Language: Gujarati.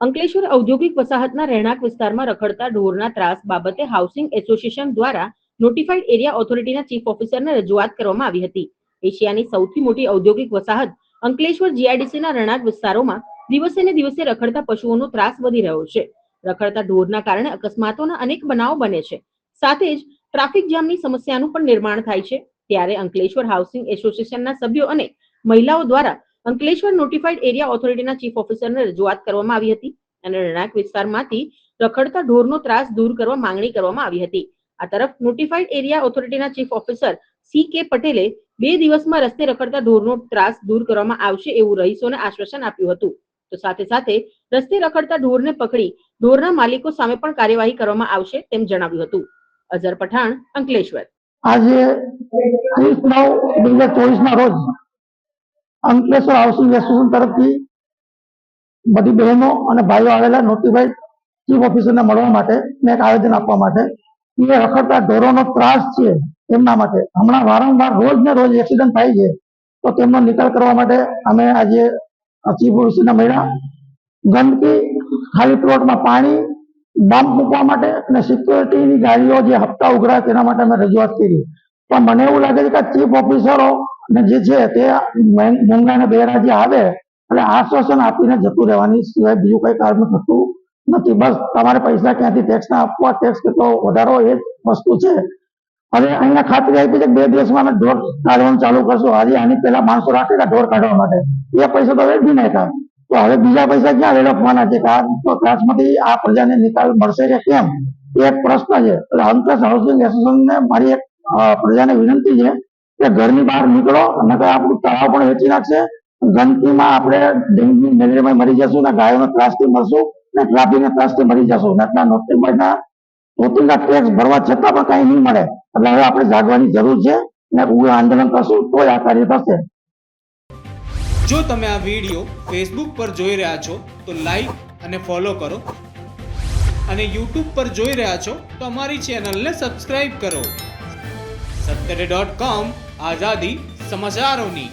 અંકલેશ્વર ઔદ્યોગિક વસાહતના રહેણાંક વિસ્તારમાં રખડતા ઢોરના ત્રાસ બાબતે હાઉસિંગ એસોસિએશન દ્વારા નોટિફાઈડ એરિયા ઓથોરિટીના ચીફ ઓફિસરને રજૂઆત કરવામાં આવી હતી. એશિયાની સૌથી મોટી ઔદ્યોગિક વસાહત અંકલેશ્વર જીઆઈડીસીના રહેણાંક વિસ્તારોમાં દિવસે ને દિવસે રખડતા પશુઓનો ત્રાસ વધી રહ્યો છે. રખડતા ઢોરના કારણે અકસ્માતોના અનેક બનાવો બને છે. સાથે જ ટ્રાફિક જામની સમસ્યાનું પણ નિર્માણ થાય છે. ત્યારે અંકલેશ્વર હાઉસિંગ એસોસિએશનના સભ્યો અને મહિલાઓ દ્વારા અંકલેશ્વર નોટિફાઈડ એરિયા ઓથોરિટીના ચીફ ઓફિસરને રજૂઆત કરવામાં આવી હતી અને રહેણાંક વિસ્તારમાંથી રખડતા ઢોરનો ત્રાસ દૂર કરવા માંગણી કરવામાં આવી હતી. આ તરફ નોટિફાઈડ એરિયા ઓથોરિટીના ચીફ ઓફિસર સી કે પટેલે બે દિવસમાં રસ્તે રખડતા ઢોરનો ત્રાસ દૂર કરવામાં આવશે એવું રહીશોને આશ્વાસન આપ્યું હતું. તો સાથે સાથે રસ્તે રખડતા ઢોરને પકડી ઢોરના માલિકો સામે પણ કાર્યવાહી કરવામાં આવશે તેમ જણાવ્યું હતું. અઝર પઠાણ, અંકલેશ્વર. આજે ચોવીસ ના રોજ અંકલેશ્વર હાઉસિંગ એસોસિએશન તરફથી બધી બહેનો અને ભાઈઓ આવેલા નોટિફાઈડ ચીફ ઓફિસરને મળવા માટે મેં એક આવેદન આપવા માટે. એ રખડતા ઢોરોનો ત્રાસ છે એમના માટે. હમણાં વારંવાર રોજ ને રોજ એક્સિડન્ટ થાય છે. તો તેમનો નિકાલ કરવા માટે અમે આજે ચીફ ઓફિસરને મળ્યા. ગંદકી, ખાલી પ્લોટમાં પાણી, ડમ્પ મૂકવા માટે અને સિક્યોરિટીની ગાડીઓ જે હપ્તા ઉઘરા તેના માટે અમે રજૂઆત કરી. પણ મને એવું લાગે છે કે ચીફ ઓફિસરો ને જે છે તે અને જે આવે, એટલે આશ્વાસન આપીને જતું રહેવાની સિવાય બીજું કઈ કારણ થતું નથી. બસ તમારે પૈસા ક્યાંથી ટેક્સ ના આપવા? ટેક્સ કેટલો વધારો એ વસ્તુ છે. અને અહીંયા ખાતરી આપી છે બે દિવસમાં અમે ઢોર કાઢવાનું ચાલુ કરશું. આજે આની પહેલા માણસો રાખેલા ઢોર કાઢવા માટે. એ પૈસા તો વેઠી નાખ્યા. તો હવે બીજા પૈસા ક્યાં વેડફવાના છે? આ તો ત્રાસમાંથી આ પ્રજાને નિકાલ મળશે કે કેમ? એ એક પ્રશ્ન છે. એટલે અંકલેશ હાઉસિંગ એસોસિએશનને મારી એક પ્રજાને વિનંતી છે કે ઘરની બહાર નીકળો, નકર આપણું તળાવ પણ વેચી નાખશે. ગંદકીમાં આપણે ડેન્ગ્યુ મેલેરિયામાં મરી જશું, ને ગાયોના ત્રાસથી મરશું, ને ટ્રાફિકના ત્રાસથી મરી જશું. ને નોટિફાઈડના રોજિંદા ટેક્સ ભરવા છતાં પણ કઈ નહીં મળે. એટલે હવે આપણે જાગવાની જરૂર છે, ને ઉગ્ર આંદોલન કરશું, તો આ કાર્ય થશે. જો તમે આ વીડિયો ફેસબુક પર જોઈ રહ્યા છો, તો લાઈક અને ફોલો કરો. અને યુટ્યુબ પર જોઈ રહ્યા છો, તો અમારી ચેનલને સબસ્ક્રાઇબ કરો. સત્તરે ડોટ કોમ આઝાદી સમાચારોની.